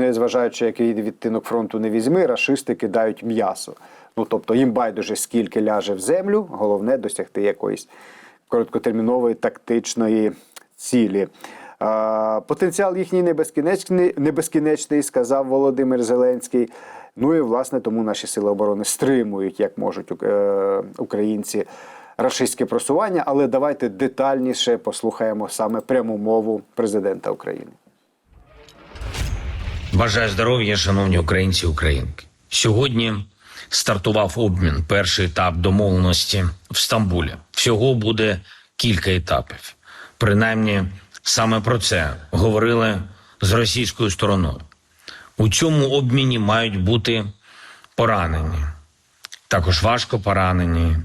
незважаючи, який відтинок фронту не візьми, рашисти кидають м'ясо. Ну тобто їм байдуже скільки ляже в землю, головне досягти якоїсь короткотермінової тактичної цілі. Потенціал їхній не безкінечний, не безкінечний, сказав Володимир Зеленський. Ну і власне тому наші сили оборони стримують, як можуть е, українці, рашистське просування. Але давайте детальніше послухаємо саме пряму мову президента України. Бажаю здоров'я, шановні українці українки. Сьогодні стартував обмін. Перший етап домовленості в Стамбулі. Всього буде кілька етапів. Принаймні, саме про це говорили з російською стороною. У цьому обміні мають бути поранені, також важко поранені,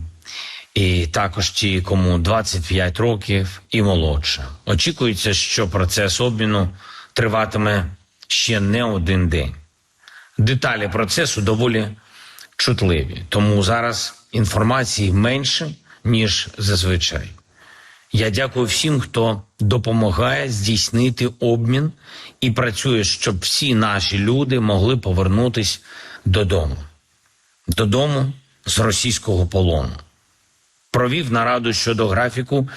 і також ті, кому 25 років і молодше. Очікується, що процес обміну триватиме ще не один день. Деталі процесу доволі чутливі, тому зараз інформації менше, ніж зазвичай. Я дякую всім, хто допомагає здійснити обмін і працює, щоб всі наші люди могли повернутись додому, додому з російського полону. Провів нараду щодо графіку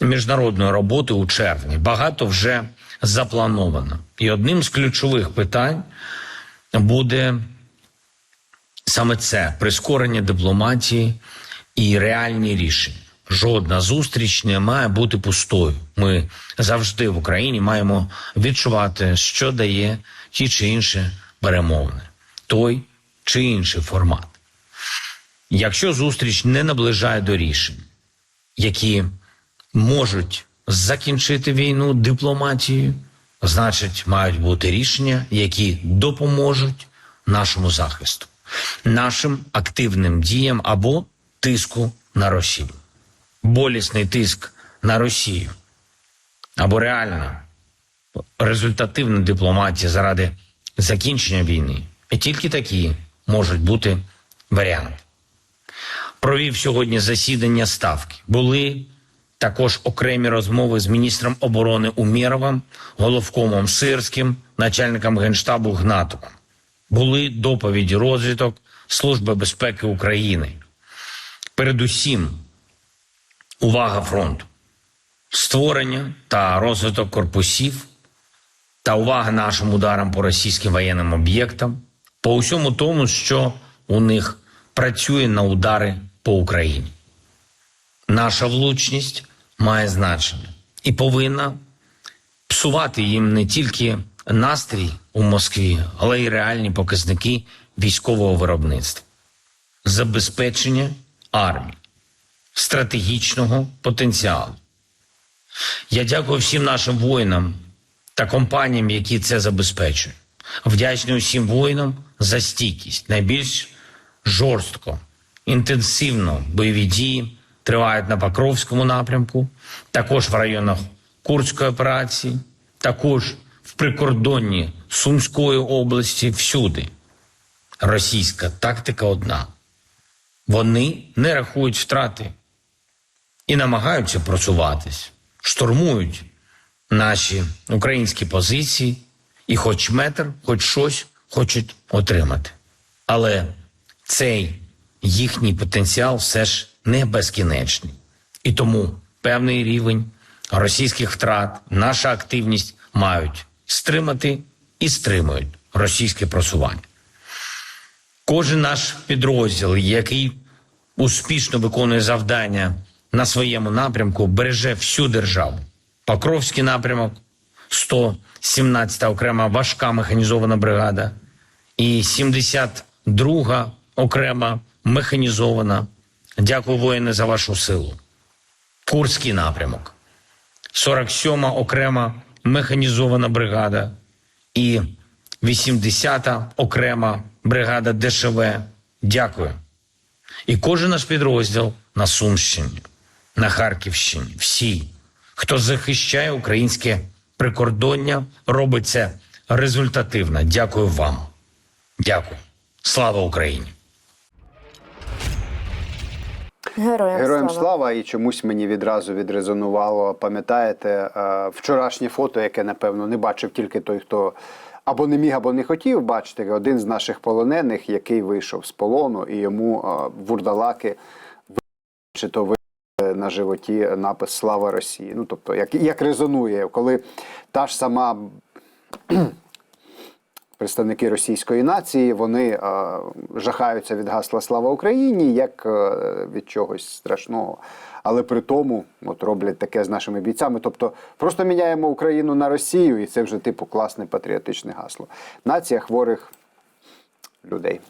міжнародної роботи у червні. Багато вже заплановано. І одним з ключових питань буде саме це прискорення дипломатії і реальні рішення. Жодна зустріч не має бути пустою. Ми завжди в Україні маємо відчувати, що дає ті чи інші перемовини, той чи інший формат. Якщо зустріч не наближає до рішень, які можуть закінчити війну дипломатією, значить, мають бути рішення, які допоможуть нашому захисту, нашим активним діям або тиску на Росію. Болісний тиск на Росію або реальна результативна дипломатія заради закінчення війни. І тільки такі можуть бути варіанти. Провів сьогодні засідання ставки. Були також окремі розмови з міністром оборони Умєровим, головкомом Сирським, начальником генштабу Гнатовим. Були доповіді розвиток Служби безпеки України. Передусім, увага фронту, створення та розвиток корпусів та увага нашим ударам по російським воєнним об'єктам, по усьому тому, що у них працює на удари по Україні. Наша влучність має значення і повинна псувати їм не тільки настрій у Москві, але й реальні показники військового виробництва, забезпечення армії, стратегічного потенціалу. Я дякую всім нашим воїнам та компаніям, які це забезпечують. Вдячний усім воїнам за стійкість. Найбільш жорстко, інтенсивно бойові дії тривають на Покровському напрямку, також в районах Курської операції, також в прикордонні Сумської області, всюди. Російська тактика одна. Вони не рахують втрати і намагаються просуватись, штурмують наші українські позиції і хоч метр, хоч щось хочуть отримати. Але цей їхній потенціал все ж не безкінечний. І тому певний рівень російських втрат, наша активність мають стримати і стримують російське просування. Кожен наш підрозділ, який успішно виконує завдання на своєму напрямку, береже всю державу. Покровський напрямок, 117-та окрема важка механізована бригада і 72-га окрема механізована. Дякую, воїни, за вашу силу. Курський напрямок, 47-ма окрема механізована бригада і 80-та окрема бригада ДШВ. Дякую. І кожен наш підрозділ на Сумщині, на Харківщині, всі, хто захищає українське прикордоння, робить це результативно. Дякую вам. Дякую. Слава Україні! Героям, Героям слава. слава і чомусь мені відразу відрезонувало. Пам'ятаєте е, вчорашнє фото, яке напевно не бачив тільки той, хто або не міг, або не хотів бачити один з наших полонених, який вийшов з полону, і йому вурдалаки ви- чи то ви на животі напис Слава Росії. Ну тобто, як, як резонує, коли та ж сама представники російської нації вони е, жахаються від гасла Слава Україні як е, від чогось страшного. Але при тому от роблять таке з нашими бійцями. Тобто просто міняємо Україну на Росію, і це вже типу класне патріотичне гасло. Нація хворих людей.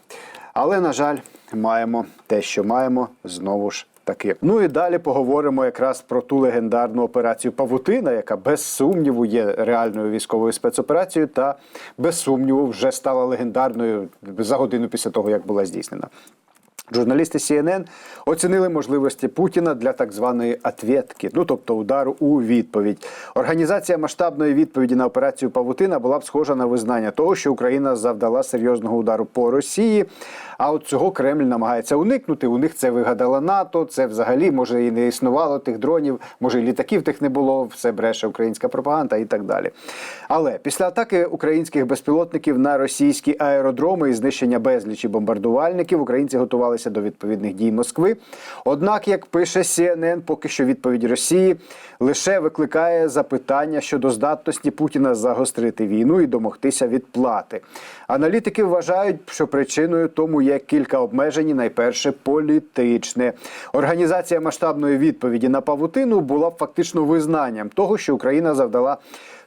Але, на жаль, маємо те, що маємо знову ж таки. Ну і далі поговоримо якраз про ту легендарну операцію Павутина, яка без сумніву є реальною військовою спецоперацією, та без сумніву вже стала легендарною за годину після того, як була здійснена. Журналісти CNN оцінили можливості Путіна для так званої «ответки», ну тобто удару у відповідь. Організація масштабної відповіді на операцію Павутина була б схожа на визнання того, що Україна завдала серйозного удару по Росії. А от цього Кремль намагається уникнути. У них це вигадала НАТО. Це взагалі може і не існувало тих дронів, може і літаків тих не було. Все бреше українська пропаганда і так далі. Але після атаки українських безпілотників на російські аеродроми і знищення безлічі бомбардувальників українці готувалися до відповідних дій Москви. Однак, як пише CNN, поки що відповідь Росії лише викликає запитання щодо здатності Путіна загострити війну і домогтися відплати. Аналітики вважають, що причиною тому є кілька обмежень, найперше політичне. Організація масштабної відповіді на павутину була фактично визнанням того, що Україна завдала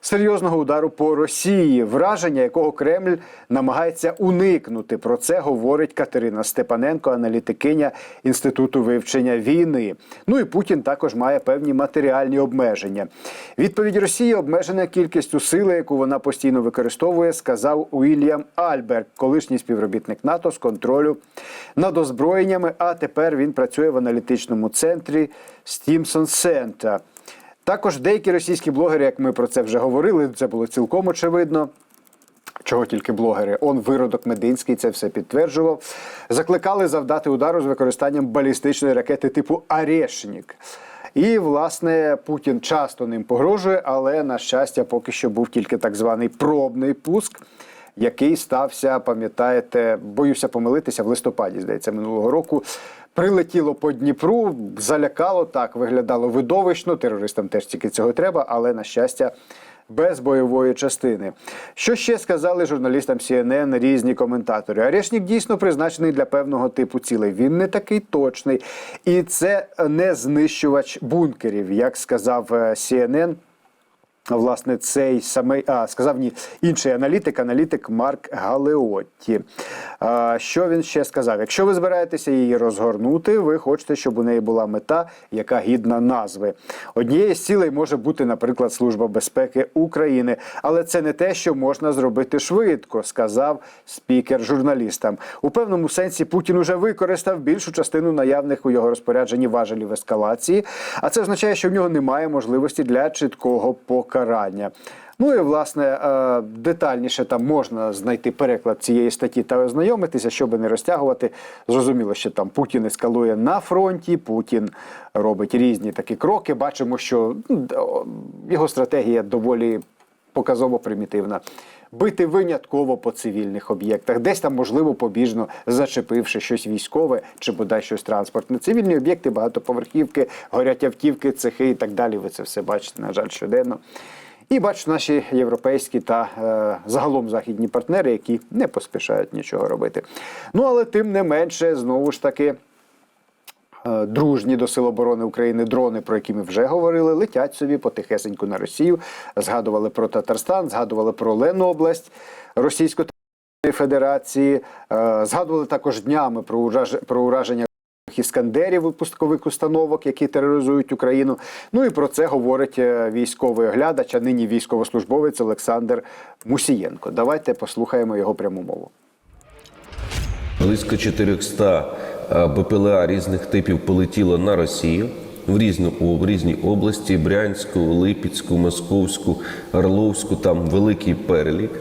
серйозного удару по Росії, враження якого Кремль намагається уникнути. Про це говорить Катерина Степаненко, аналітикиня інституту вивчення війни. Ну і Путін також має певні матеріальні обмеження. Відповідь Росії обмежена кількістю сили, яку вона постійно використовує, сказав Уільям Альберт, колишній співробітник НАТО з контролю над озброєннями. А тепер він працює в аналітичному центрі Стімсон Сента. Також деякі російські блогери, як ми про це вже говорили, це було цілком очевидно. Чого тільки блогери, он виродок Мединський це все підтверджував. Закликали завдати удару з використанням балістичної ракети типу Арешнік. І, власне, Путін часто ним погрожує, але, на щастя, поки що був тільки так званий пробний пуск, який стався, пам'ятаєте, боюся помилитися, в листопаді, здається, минулого року. Прилетіло по Дніпру, залякало так, виглядало видовищно. Терористам теж тільки цього треба, але на щастя. Без бойової частини. Що ще сказали журналістам CNN різні коментатори? Арешнік дійсно призначений для певного типу цілей. Він не такий точний. І це не знищувач бункерів, як сказав е, CNN. Власне, цей самий а сказав ні інший аналітик, аналітик Марк Галеотті. А, що він ще сказав? Якщо ви збираєтеся її розгорнути, ви хочете, щоб у неї була мета, яка гідна назви. Однією з цілей може бути, наприклад, Служба безпеки України, але це не те, що можна зробити швидко, сказав спікер журналістам. У певному сенсі Путін уже використав більшу частину наявних у його розпорядженні важелів ескалації, а це означає, що в нього немає можливості для чіткого покарання. Ну і власне е, детальніше там можна знайти переклад цієї статті та ознайомитися, щоб не розтягувати. Зрозуміло, що там Путін ескалує на фронті, Путін робить різні такі кроки. Бачимо, що ну, його стратегія доволі показово примітивна. Бити винятково по цивільних об'єктах, десь там, можливо, побіжно зачепивши щось військове чи бодай щось транспортне. Цивільні об'єкти, багатоповерхівки, горять автівки, цехи і так далі. Ви це все бачите, на жаль, щоденно. І бачу наші європейські та е, загалом західні партнери, які не поспішають нічого робити. Ну але тим не менше, знову ж таки. Е, Дружні до Сил оборони України дрони, про які ми вже говорили, летять собі потихесеньку на Росію. Згадували про Татарстан, згадували про Лену область Російської Федерації. Е, Згадували також днями про ураж- про ураження іскандерів випускових установок, які тероризують Україну. Ну і про це говорить е, військовий оглядач, а нині військовослужбовець Олександр Мусієнко. Давайте послухаємо його пряму мову. Близько 400 е, БПЛА різних типів полетіло на Росію в різну в різні області: Брянську, Липецьку, Московську, Орловську. Там великий перелік.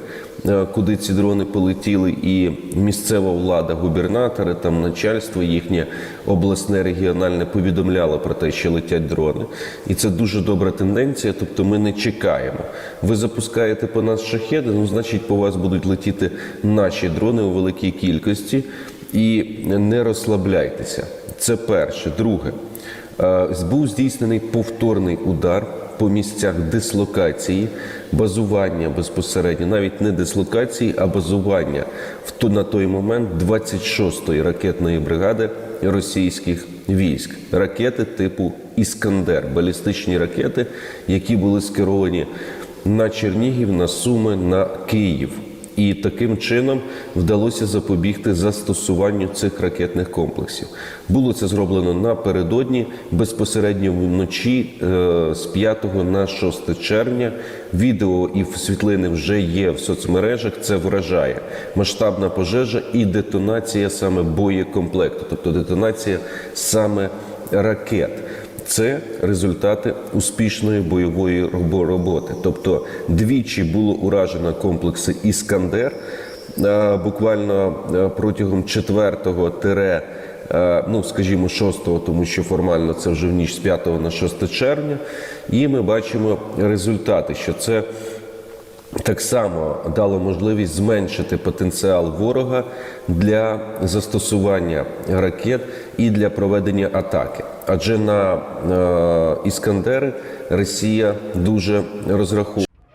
е, куди ці дрони полетіли, і місцева влада, губернатори, там начальство їхнє обласне, регіональне повідомляло про те, що летять дрони. І це дуже добра тенденція. Тобто ми не чекаємо. Ви запускаєте по нас шахеди, ну значить по вас будуть летіти наші дрони у великій кількості. І не розслабляйтеся. Це перше. Друге, Е, був здійснений повторний удар по місцях дислокації, базування безпосередньо, навіть не дислокації, а базування в то на той момент 26-ї ракетної бригади російських військ. Ракети типу Іскандер, балістичні ракети, які були скеровані на Чернігів, на Суми, на Київ. І таким чином вдалося запобігти застосуванню цих ракетних комплексів. Було це зроблено напередодні, безпосередньо вночі е, з 5 на 6 червня. Відео і світлини вже є в соцмережах. Це вражає масштабна пожежа і детонація саме боєкомплекту, тобто детонація саме ракет. Це результати успішної бойової роботи. Тобто двічі було уражено комплекси Іскандер буквально протягом 4-го е, ну скажімо, 6-го, тому що формально це вже в ніч з 5 на 6 червня. І ми бачимо результати, що це так само дало можливість зменшити потенціал ворога для застосування ракет і для проведення атаки. Адже на е, іскандери Росія дуже розраховує.